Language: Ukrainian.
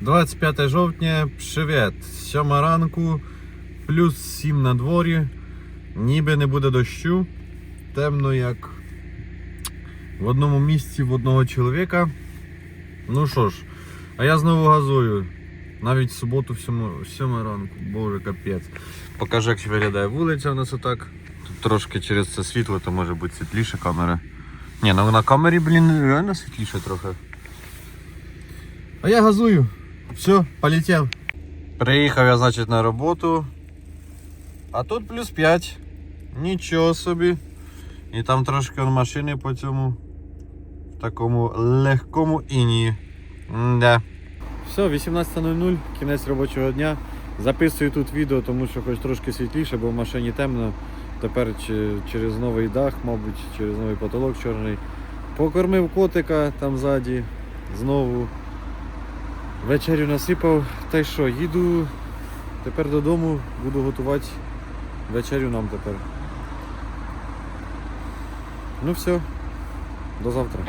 25 жовтня, привіт. Сьома ранку, плюс 7 на дворі. Ніби не буде дощу. Темно як в одному місці в одного чоловіка. Ну що ж, а я знову газую. Навіть в суботу в 7, 7 ранку. Боже, капець. Покажу, як виглядає вулиця у нас отак. Тут трошки через це світло, то може бути світліше камера. Ні, ну на камері, блін, реально світліше трохи. А я газую. Все, полетів. Приїхав я, значить, на роботу. А тут плюс 5. Нічого собі. І там трошки он машини по цьому в такому легкому іні. Да. Все, 18.00, кінець робочого дня. Записую тут відео, тому що хоч трошки світліше, бо в машині темно. Тепер чи- через новий дах, мабуть, через новий потолок чорний. Покормив котика там ззаді, знову. Вечерю насипав. Та й що, їду тепер додому, буду готувати вечерю нам тепер. Ну все, до завтра.